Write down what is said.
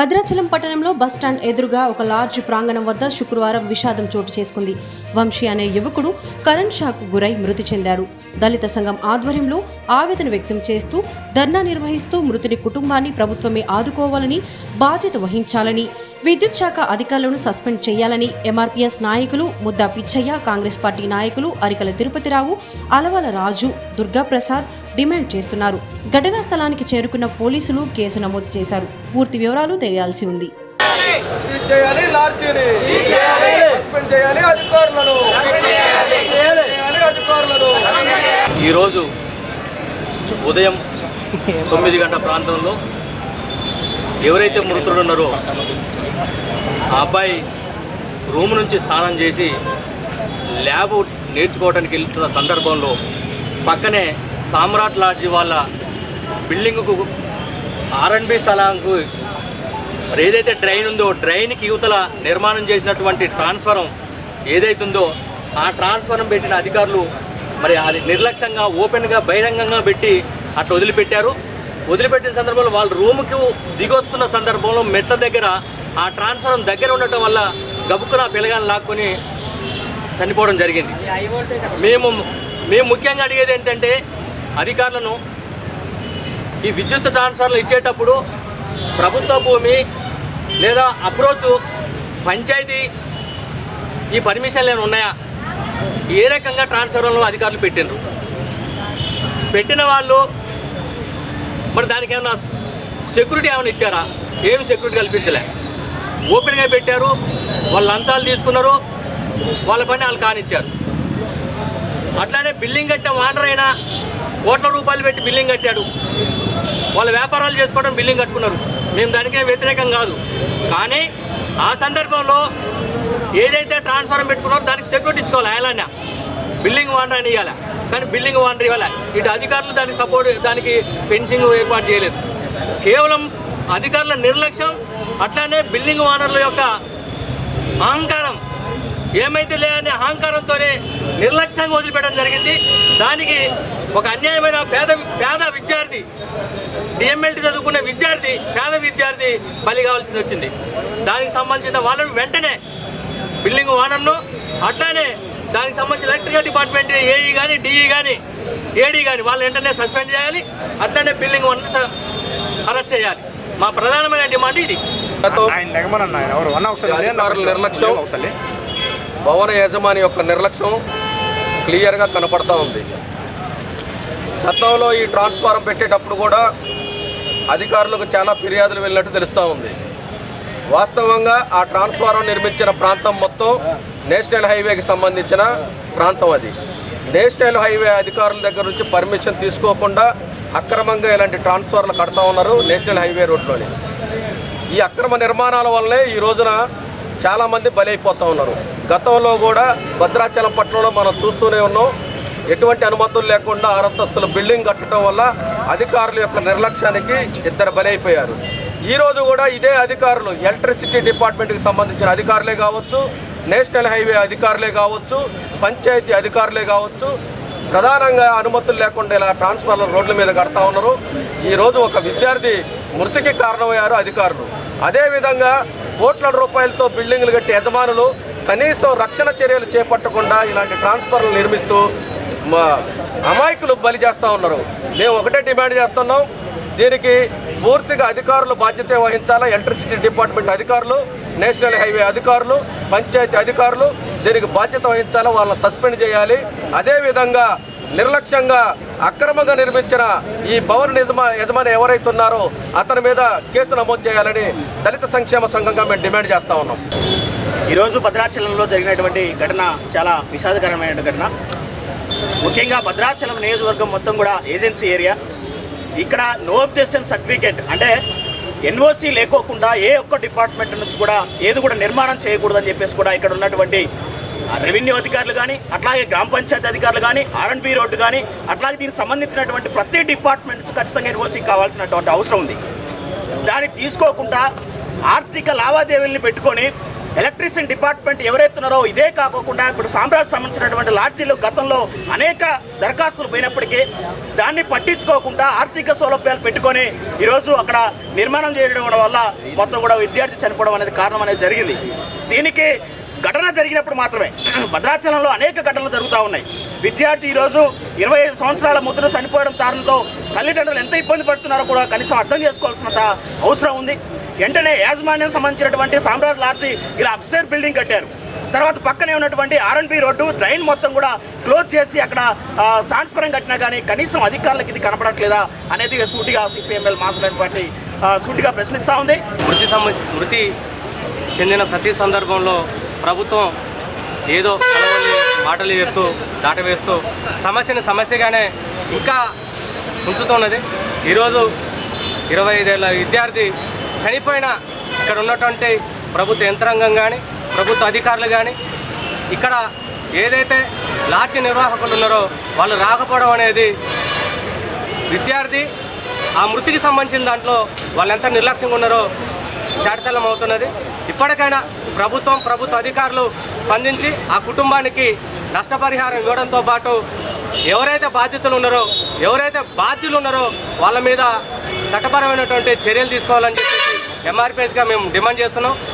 భద్రాచలం పట్టణంలో బస్టాండ్ ఎదురుగా ఒక లార్జ్ ప్రాంగణం వద్ద శుక్రవారం విషాదం చోటు చేసుకుంది. వంశీ అనే యువకుడు కరెంట్ షాక్ గురై మృతి చెందాడు. దళిత సంఘం ఆధ్వర్యంలో ఆవేదన వ్యక్తం చేస్తూ ధర్నా నిర్వహిస్తూ మృతుని కుటుంబాన్ని ప్రభుత్వమే ఆదుకోవాలని బాధ్యత వహించాలని విద్యుత్ శాఖ అధికారులను సస్పెండ్ చేయాలని ఎంఆర్పీఎస్ నాయకులు ముద్దా పిచ్చయ్య కాంగ్రెస్ పార్టీ నాయకులు అరికల తిరుపతిరావు అలవల రాజు దుర్గాప్రసాద్ డిమాండ్ చేస్తున్నారు. ఘటనా స్థలానికి చేరుకున్న పోలీసులు కేసు నమోదు చేశారు. పూర్తి వివరాలు తెలియాల్సి ఉంది. ఈరోజు ఉదయం తొమ్మిది గంటల ప్రాంతంలో ఎవరైతే మృతులు ఉన్నారో ఆ అబ్బాయి రూమ్ నుంచి స్నానం చేసి ల్యాబ్ నేర్చుకోవడానికి వెళ్తున్న సందర్భంలో పక్కనే సామ్రాట్ లాడ్జి వాళ్ళ బిల్డింగ్కు ఆర్ఎన్బి స్థలానికి మరి ఏదైతే డ్రైన్ ఉందో డ్రైన్కి యువతల నిర్మాణం చేసినటువంటి ట్రాన్స్ఫరం ఏదైతుందో ఆ ట్రాన్స్ఫరం పెట్టిన అధికారులు మరి అది నిర్లక్ష్యంగా ఓపెన్గా బహిరంగంగా పెట్టి అట్లా వదిలిపెట్టారు. వదిలిపెట్టిన సందర్భంలో వాళ్ళ రూమ్కి దిగొస్తున్న సందర్భంలో మెట్ల దగ్గర ఆ ట్రాన్స్ఫరం దగ్గర ఉండటం వల్ల గబుక్కున పిల్లగాని లాక్కొని చనిపోవడం జరిగింది. మేము మేము ముఖ్యంగా అడిగేది ఏంటంటే అధికారులను ఈ విద్యుత్ ట్రాన్స్ఫర్లు ఇచ్చేటప్పుడు ప్రభుత్వ భూమి లేదా అప్రోచ్ పంచాయతీ ఈ పర్మిషన్లు ఏమైనా ఉన్నాయా? ఏ రకంగా ట్రాన్స్ఫర్లో అధికారులు పెట్టిండ్రు? పెట్టిన వాళ్ళు మరి దానికి ఏమైనా సెక్యూరిటీ ఏమైనా ఇచ్చారా? ఏమి సెక్యూరిటీ కల్పించలే. ఓపెన్గా పెట్టారు వాళ్ళు లంచాలు తీసుకున్నారు వాళ్ళ పని వాళ్ళు కానిచ్చారు. అట్లానే బిల్డింగ్ కట్టిన వాటర్ అయినా కోట్ల రూపాయలు పెట్టి బిల్డింగ్ కట్టాడు. వాళ్ళ వ్యాపారాలు చేసుకోవడం బిల్డింగ్ కట్టుకున్నారు. మేము దానికే వ్యతిరేకం కాదు. కానీ ఆ సందర్భంలో ఏదైతే ట్రాన్స్ఫారం పెట్టుకున్నారో దానికి సెక్యూరిటీ ఇచ్చుకోవాలి ఆయన బిల్డింగ్ ఓనర్ అని ఇవ్వాలి కానీ బిల్డింగ్ వాండర్ ఇవ్వాలి ఇటు అధికారులు దానికి సపోర్ట్ దానికి ఫెన్సింగ్ ఏర్పాటు చేయలేదు. కేవలం అధికారుల నిర్లక్ష్యం అట్లానే బిల్డింగ్ ఓనర్ల యొక్క అహంకారం ఏమైతే లేదనే అహంకారంతోనే నిర్లక్ష్యంగా వదిలిపెట్టడం జరిగింది. దానికి ఒక అన్యాయమైన పేద పేద విద్యార్థి డిఎంఎల్టీ చదువుకున్న విద్యార్థి పేద విద్యార్థి బలి కావాల్సి వచ్చింది. దానికి సంబంధించిన వాళ్ళను వెంటనే బిల్డింగ్ ఓనర్ను అట్లానే దానికి సంబంధించిన ఎలక్ట్రికల్ డిపార్ట్మెంట్ ఏఈ కానీ డిఈ కానీ ఏడీ కానీ వాళ్ళు వెంటనే సస్పెండ్ చేయాలి. అట్లానే బిల్డింగ్ ఓనర్ని అరెస్ట్ చేయాలి. మా ప్రధానమైన డిమాండ్ ఇది. నిర్లక్ష్యం. భవన యజమాని యొక్క నిర్లక్ష్యం క్లియర్గా కనపడతా ఉంది. గతంలో ఈ ట్రాన్స్ఫారం పెట్టేటప్పుడు కూడా అధికారులకు చాలా ఫిర్యాదులు వెళ్ళినట్టు తెలుస్తూ ఉంది. వాస్తవంగా ఆ ట్రాన్స్ఫారం నిర్మించిన ప్రాంతం మొత్తం నేషనల్ హైవేకి సంబంధించిన ప్రాంతం అది. నేషనల్ హైవే అధికారుల దగ్గర నుంచి పర్మిషన్ తీసుకోకుండా అక్రమంగా ఇలాంటి ట్రాన్స్ఫార్లు కడతా ఉన్నారు నేషనల్ హైవే రోడ్లోని. ఈ అక్రమ నిర్మాణాల వల్లే ఈ రోజున చాలామంది బలైపోతూ ఉన్నారు. గతంలో కూడా భద్రాచలం పట్టణంలో మనం చూస్తూనే ఉన్నాం. ఎటువంటి అనుమతులు లేకుండా ఆరంతస్తుల బిల్డింగ్ కట్టడం వల్ల అధికారుల యొక్క నిర్లక్ష్యానికి ఇద్దరు బలైపోయారు. ఈరోజు కూడా ఇదే అధికారులు ఎలక్ట్రిసిటీ డిపార్ట్మెంట్కి సంబంధించిన అధికారులే కావచ్చు నేషనల్ హైవే అధికారులే కావచ్చు పంచాయతీ అధికారులే కావచ్చు ప్రధానంగా అనుమతులు లేకుండా ఇలా ట్రాన్స్ఫార్మర్ రోడ్ల మీద కడతా ఉన్నారు. ఈరోజు ఒక విద్యార్థి మృతికి కారణమయ్యారు అధికారులు. అదేవిధంగా కోట్ల రూపాయలతో బిల్డింగ్లు కట్టి యజమానులు కనీసం రక్షణ చర్యలు చేపట్టకుండా ఇలాంటి ట్రాన్స్ఫర్లు నిర్మిస్తూ అమాయకులు బలి చేస్తూ ఉన్నారు. మేము ఒకటే డిమాండ్ చేస్తున్నాం. దీనికి పూర్తిగా అధికారులు బాధ్యత వహించాలా? ఎలక్ట్రిసిటీ డిపార్ట్మెంట్ అధికారులు నేషనల్ హైవే అధికారులు పంచాయతీ అధికారులు దీనికి బాధ్యత వహించాలా? వాళ్ళని సస్పెండ్ చేయాలి. అదేవిధంగా నిర్లక్ష్యంగా అక్రమంగా నిర్మించిన ఈ భవన యజమా యజమాని ఎవరైతే ఉన్నారో అతని మీద కేసు నమోదు చేయాలని దళిత సంక్షేమ సంఘంగా మేము డిమాండ్ చేస్తూ ఉన్నాం. ఈరోజు భద్రాచలంలో జరిగినటువంటి ఘటన చాలా విషాదకరమైన ఘటన. ముఖ్యంగా భద్రాచలం నియోజకవర్గం మొత్తం కూడా ఏజెన్సీ ఏరియా. ఇక్కడ నో అబ్జెక్షన్ సర్టిఫికేట్ అంటే ఎన్ఓసి లేకోకుండా ఏ ఒక్క డిపార్ట్మెంట్ నుంచి కూడా ఏది కూడా నిర్మాణం చేయకూడదని చెప్పేసి కూడా ఇక్కడ ఉన్నటువంటి రెవెన్యూ అధికారులు కానీ అట్లాగే గ్రామ పంచాయతీ అధికారులు కానీ ఆర్ఎన్పి రోడ్డు కానీ అట్లాగే దీనికి సంబంధించినటువంటి ప్రతి డిపార్ట్మెంట్ ఖచ్చితంగా ఎన్ఓసి కావాల్సినటువంటి అవసరం ఉంది. దాన్ని తీసుకోకుండా ఆర్థిక లావాదేవీలను పెట్టుకొని ఎలక్ట్రీషియన్ డిపార్ట్మెంట్ ఎవరైతున్నారో ఇదే కాకుండా ఇప్పుడు సామ్రాజ్ సంబంధించినటువంటి లాడ్జీలు గతంలో అనేక దరఖాస్తులు పోయినప్పటికీ దాన్ని పట్టించుకోకుండా ఆర్థిక సౌలభ్యాలు పెట్టుకొని ఈరోజు అక్కడ నిర్మాణం చేయడం వల్ల మొత్తం కూడా విద్యార్థి చనిపోవడం అనేది కారణం అనేది జరిగింది. దీనికి ఘటన జరిగినప్పుడు మాత్రమే. భద్రాచలంలో అనేక ఘటనలు జరుగుతూ ఉన్నాయి. విద్యార్థి ఈరోజు ఇరవై ఐదు సంవత్సరాల ముద్ర చనిపోవడం కారణంతో తల్లిదండ్రులు ఎంత ఇబ్బంది పడుతున్నారో కూడా కనీసం అర్థం చేసుకోవాల్సినంత అవసరం ఉంది. వెంటనే యాజమాన్యం సంబంధించినటువంటి సామ్రాజ్ లాడ్జి ఇలా అప్సైడ్ బిల్డింగ్ కట్టారు. తర్వాత పక్కనే ఉన్నటువంటి ఆర్ఎన్బి రోడ్డు డ్రైన్ మొత్తం కూడా క్లోజ్ చేసి అక్కడ ట్రాన్స్పరెంట్ కట్టినా కానీ కనీసం అధికారులకు ఇది కనపడట్లేదా అనేది సూటిగా సిపిఎంఎల్ మాసలైన పార్టీ సూటిగా ప్రశ్నిస్తూ ఉంది. మృతి సంబంధించి మృతి చెందిన ప్రతి సందర్భంలో ప్రభుత్వం ఏదో కలవని మాటలు చెప్తూ దాటవేస్తూ సమస్యను సమస్యగానే ఇంకా ఉంచుతున్నది. ఈరోజు ఇరవై ఐదేళ్ళ విద్యార్థి చనిపోయిన ఇక్కడ ఉన్నటువంటి ప్రభుత్వ యంత్రాంగం కానీ ప్రభుత్వ అధికారులు కానీ ఇక్కడ ఏదైతే లాఠీ నిర్వాహకులు ఉన్నారో వాళ్ళు రాకపోవడం అనేది విద్యార్థి ఆ మృతికి సంబంధించిన దాంట్లో వాళ్ళు ఎంత నిర్లక్ష్యంగా ఉన్నారో చాటితలం అవుతున్నది ఇప్పటికైనా ప్రభుత్వం ప్రభుత్వ అధికారులు స్పందించి ఆ కుటుంబానికి నష్టపరిహారం ఇవ్వడంతో పాటు ఎవరైతే బాధ్యతలు ఉన్నారో ఎవరైతే బాధ్యులు ఉన్నారో వాళ్ళ మీద చట్టపరమైనటువంటి చర్యలు తీసుకోవాలని చెప్పేసి ఎంఆర్పిఎస్గా మేము డిమాండ్ చేస్తున్నాం.